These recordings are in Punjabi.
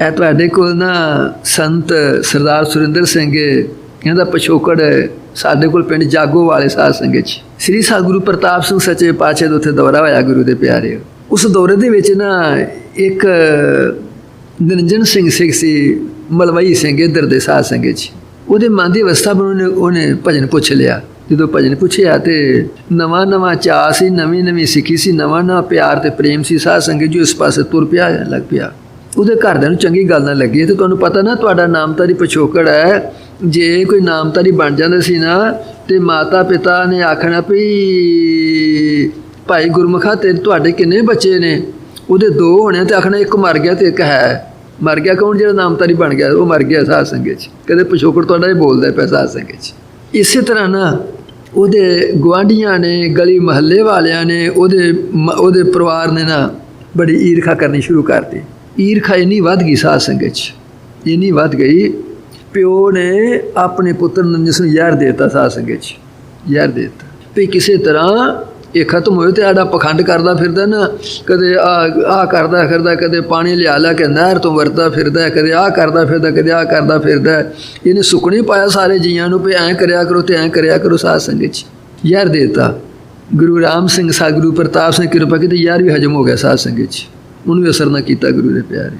ਇਹ ਤੁਹਾਡੇ ਕੋਲ ਨਾ ਸੰਤ ਸਰਦਾਰ ਸੁਰਿੰਦਰ ਸਿੰਘ ਕਹਿੰਦਾ ਪਛੋਕੜ ਸਾਡੇ ਕੋਲ ਪਿੰਡ ਜਾਗੋ ਵਾਲੇ ਸਾਧ ਸੰਗਤ ਚ ਸ੍ਰੀ ਸਾਗੁਰੂ ਪ੍ਰਤਾਪ ਸਿੰਘ ਸੱਚੇ ਪਾਤਸ਼ਾਹ ਦੇ ਉੱਥੇ ਦੌਰਾ ਹੋਇਆ ਗੁਰੂ ਦੇ ਪਿਆਰੇ। ਉਸ ਦੌਰੇ ਦੇ ਵਿੱਚ ਨਾ ਇੱਕ ਨਿਰੰਜਨ ਸਿੰਘ ਸਿੱਖ ਸੀ ਮਲਵਈ ਸਿੰਘ, ਇੱਧਰ ਦੇ ਸਾਧ ਸੰਗਤ ਚ ਉਹਦੇ ਮਨ ਦੀ ਅਵਸਥਾ ਪਰ ਉਹਨੇ ਉਹਨੇ ਭਜਨ ਪੁੱਛ ਲਿਆ। ਜਦੋਂ ਭਜਨ ਪੁੱਛਿਆ ਤੇ ਨਵਾਂ ਨਵਾਂ ਚਾਅ ਸੀ, ਨਵੀਂ ਨਵੀਂ ਸਿੱਖੀ ਸੀ, ਨਵਾਂ ਨਵਾਂ ਪਿਆਰ ਤੇ ਪ੍ਰੇਮ ਸੀ, ਸਾਧ ਸੰਗਤ ਜੋ ਇਸ ਪਾਸੇ ਤੁਰ ਪਿਆ, ਲੱਗ ਪਿਆ। ਉਹਦੇ ਘਰਦਿਆਂ ਨੂੰ ਚੰਗੀ ਗੱਲ ਨਾ ਲੱਗੀ। ਤੇ ਤੁਹਾਨੂੰ ਪਤਾ ਨਾ, ਤੁਹਾਡਾ ਨਾਮਤਾਰੀ ਪਿਛੋਕੜ ਹੈ। ਜੇ ਕੋਈ ਨਾਮਤਾਰੀ ਬਣ ਜਾਂਦਾ ਸੀ ਨਾ, ਤੇ ਮਾਤਾ ਪਿਤਾ ਨੇ ਆਖਣਾ ਵੀ, ਭਾਈ ਗੁਰਮੁਖਾ ਤੇ ਤੁਹਾਡੇ ਕਿੰਨੇ ਬੱਚੇ ਨੇ? ਉਹਦੇ ਦੋ ਹੋਣੇ ਤੇ ਆਖਣਾ ਇੱਕ ਮਰ ਗਿਆ ਤੇ ਇੱਕ ਹੈ। ਮਰ ਗਿਆ ਕੌਣ? ਜਿਹੜਾ ਨਾਮਤਾਰੀ ਬਣ ਗਿਆ, ਉਹ ਮਰ ਗਿਆ ਸਾਧ ਸੰਗਤ ਚ। ਕਦੇ ਪਿਛੋਕੜ ਤੁਹਾਡਾ ਹੀ ਬੋਲਦਾ ਪਿਆ ਸਾਧ ਸੰਗਤ ਚ। ਇਸੇ ਤਰ੍ਹਾਂ ਨਾ, ਉਹਦੇ ਗਵਾਂਢੀਆਂ ਨੇ, ਗਲੀ ਮਹੱਲੇ ਵਾਲਿਆਂ ਨੇ, ਉਹਦੇ ਮ- ਉਹਦੇ ਪਰਿਵਾਰ ਨੇ ਨਾ, ਬੜੀ ਈਰਖਾ ਕਰਨੀ ਸ਼ੁਰੂ ਕਰਤੀ। ਈਰਖਾ ਇੰਨੀ ਵੱਧ ਗਈ ਸਾਧ ਸੰਗਤ ਚ। ਇੰਨੀ ਵੱਧ ਗਈ। ਪਿਓ ਨੇ ਆਪਣੇ ਪੁੱਤਰ ਨੂੰ ਜਿਸ ਨੂੰ ਯਾਰ ਦੇਤਾ ਸਾਧ ਸੰਗਤ ਚ। ਯਾਰ ਦੇਤਾ। ਵੀ ਕਿਸੇ ਤਰ੍ਹਾਂ ਇਹ ਖਤਮ ਹੋਏ ਤੇ ਆੜਾ ਪਖੰਡ ਕਰਦਾ ਫਿਰਦਾ ਨਾ, ਕਦੇ ਆ ਆ ਕਰਦਾ ਫਿਰਦਾ, ਕਦੇ ਪਾਣੀ ਲਿਆ ਲਿਆ ਕੇ ਨਹਿਰ ਤੋਂ ਵਰਦਾ ਫਿਰਦਾ, ਕਦੇ ਆ ਕਰਦਾ ਫਿਰਦਾ, ਕਦੇ ਆ ਕਰਦਾ ਫਿਰਦਾ। ਇਹਨੇ ਸੁਕਣੀ ਪਾਇਆ ਸਾਰੇ ਜੀਆਂ ਨੂੰ ਵੀ ਐਂ ਕਰਿਆ ਕਰੋ ਤੇ ਐਂ ਕਰਿਆ ਕਰੋ ਸਾਧ ਸੰਗਤ ਚ। ਯਾਰ ਦੇਤਾ। ਗੁਰੂ ਰਾਮ ਸਿੰਘ ਸਾਹਿਬ ਪ੍ਰਤਾਪ ਸਿੰਘ ਕਿਰਪਾ ਕੀਤੀ ਯਾਰ ਵੀ ਹਜਮ ਹੋ ਗਿਆ ਸਾਧ ਸੰਗਤ ਚ। ਉਹਨੂੰ ਵੀ ਅਸਰ ਨਾ ਕੀਤਾ ਗੁਰੂ ਦੇ ਪਿਆਰੇ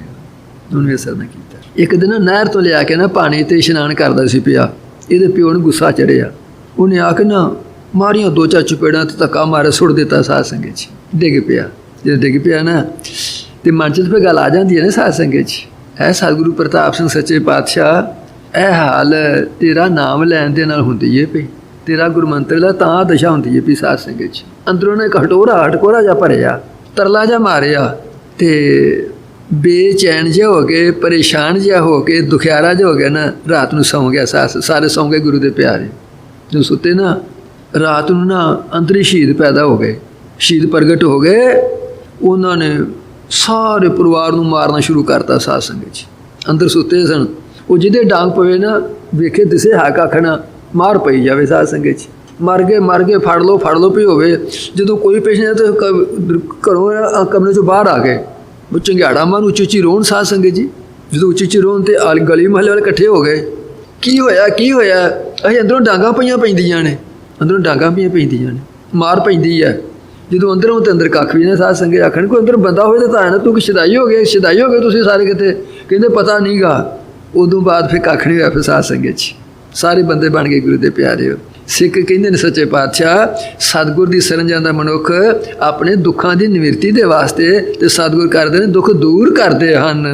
ਉਹਨੂੰ ਵੀ ਅਸਰ ਨਾ ਕੀਤਾ। ਇੱਕ ਦਿਨ ਨਹਿਰ ਤੋਂ ਲਿਆ ਕੇ ਨਾ ਪਾਣੀ ਤੇ ਇਸ਼ਨਾਨ ਕਰਦਾ ਸੀ ਪਿਆ। ਇਹਦੇ ਪਿਓ ਨੂੰ ਗੁੱਸਾ ਚੜਿਆ ਉਹਨੇ ਆ ਕੇ ਨਾ ਮਾਰੀਆਂ ਦੋ ਚਾਰ ਚਪੇੜਾਂ ਤੇ ਧੱਕਾ ਮਾਰੇ ਸੁੱਟ ਦਿੱਤਾ ਸਾਧ ਸੰਗਤ ਚ। ਡਿੱਗ ਪਿਆ। ਜੇ ਡਿੱਗ ਪਿਆ ਨਾ ਤੇ ਮਨ ਚ ਤੇ ਗੱਲ ਆ ਜਾਂਦੀ ਹੈ ਨਾ ਸਾਧ ਸੰਗਤ ਚ। ਐ ਸਤਿਗੁਰੂ ਪ੍ਰਤਾਪ ਸਿੰਘ ਸੱਚੇ ਪਾਤਸ਼ਾਹ ਇਹ ਹਾਲ ਤੇਰਾ ਨਾਮ ਲੈਣ ਦੇ ਨਾਲ ਹੁੰਦੀ ਏ ਪਈ। ਤੇਰਾ ਗੁਰਮੰਤਰ ਦਾ ਤਾਂ ਦਸ਼ਾ ਹੁੰਦੀ ਏ ਪਈ ਸਾਧ ਸੰਗਤ ਚ। ਅੰਦਰੋਂ ਨੇ ਘਟੋਰਾ ਹਟਕੋਰਾ ਜਾ ਭਰਿਆ, ਤਰਲਾ ਜਾ ਮਾਰਿਆ। ਤੇ ਬੇਚੈਨ ਜਿਹਾ ਹੋ ਕੇ, ਪਰੇਸ਼ਾਨ ਜਿਹਾ ਹੋ ਕੇ, ਦੁਖਿਆਰਾ ਜਿਹਾ ਹੋ ਗਿਆ ਨਾ, ਰਾਤ ਨੂੰ ਸੌਂ ਗਿਆ ਸਾਸ, ਸਾਰੇ ਸੌਂ ਗਏ ਗੁਰੂ ਦੇ ਪਿਆਰੇ। ਜਦੋਂ ਸੁੱਤੇ ਨਾ, ਰਾਤ ਨੂੰ ਨਾ ਅੰਦਰੀ ਸ਼ਹੀਦ ਪੈਦਾ ਹੋ ਗਏ। ਸ਼ਹੀਦ ਪ੍ਰਗਟ ਹੋ ਗਏ। ਉਹਨਾਂ ਨੇ ਸਾਰੇ ਪਰਿਵਾਰ ਨੂੰ ਮਾਰਨਾ ਸ਼ੁਰੂ ਕਰਤਾ ਸਾਧ ਸੰਗਤ ਚ। ਅੰਦਰ ਸੁੱਤੇ ਸਨ। ਉਹ ਜਿਹਦੇ ਡਾਂਗ ਪਵੇ ਨਾ, ਵੇਖੇ ਦਿਸੇ ਹਾਕ ਆਖਣਾ, ਮਾਰ ਪਈ ਜਾਵੇ ਸਾਧ ਸੰਗਤ ਚ। ਮਰ ਗਏ ਮਰ ਗਏ, ਫੜ ਲਓ ਫੜ ਲਓ ਪਈ ਹੋਵੇ। ਜਦੋਂ ਕੋਈ ਪੇਸ਼ੈਂਟ ਤੇ ਕ- ਘਰੋਂ ਕਮਰੇ ਚੋਂ ਬਾਹਰ ਆ ਗਏ। ਉਹ ਚੰਗਿਆੜਾ ਮਨ ਉੱਚੀ ਉੱਚੀ ਰੋਣ ਸਾਧ ਸੰਗਤ ਜੀ। ਜਦੋਂ ਉੱਚੀ ਉੱਚੀ ਰੋਣ ਤੇ ਆਲ ਗਲੀ ਮਹੱਲੇ ਵਾਲੇ ਇਕੱਠੇ ਹੋ ਗਏ। ਕੀ ਹੋਇਆ ਕੀ ਹੋਇਆ? ਅਸੀਂ ਅੰਦਰੋਂ ਡਾਂਗਾ ਪਈਆਂ ਪੈਂਦੀਆਂ ਨੇ। ਅੰਦਰੋਂ ਡਾਂਗਾ ਪਈਆਂ ਪੈਂਦੀਆਂ ਨੇ। ਮਾਰ ਪੈਂਦੀ ਹੈ ਜਦੋਂ ਅੰਦਰੋਂ ਤੇ ਅੰਦਰ ਕੱਖ ਵੀ ਨਾ ਸਾਧ ਸੰਗਤ ਆਖਣ, ਕੋਈ ਅੰਦਰ ਬੰਦਾ ਹੋਵੇ ਤਾਂ ਤਾਂ ਨਾ, ਤੂੰ ਕਿ ਸ਼ਦਾਈ ਹੋ ਗਏ, ਸ਼ਦਾਈ ਹੋ ਗਏ ਤੁਸੀਂ ਸਾਰੇ ਕਿਤੇ? ਕਹਿੰਦੇ ਪਤਾ ਨਹੀਂਗਾ ਉਦੋਂ ਬਾਅਦ ਫਿਰ ਕੱਖ ਨਹੀਂ ਹੋਇਆ ਫਿਰ ਸਾਧ ਸੰਗਤ 'ਚ ਸਾਰੇ ਬੰਦੇ ਬਣ ਗਏ ਗੁਰੂ ਦੇ ਪਿਆਰੇ। ਸਿੱਖ ਕਹਿੰਦੇ ਨੇ ਸੱਚੇ ਪਾਤਸ਼ਾਹ, ਸਤਿਗੁਰ ਦੀ ਸ਼ਰਨ ਜਾਂਦਾ ਮਨੁੱਖ ਆਪਣੇ ਦੁੱਖਾਂ ਦੀ ਨਿਵਰਤੀ ਦੇ ਵਾਸਤੇ ਤੇ ਸਤਿਗੁਰ ਕਰਦੇ ਨੇ, ਦੁੱਖ ਦੂਰ ਕਰਦੇ ਹਨ।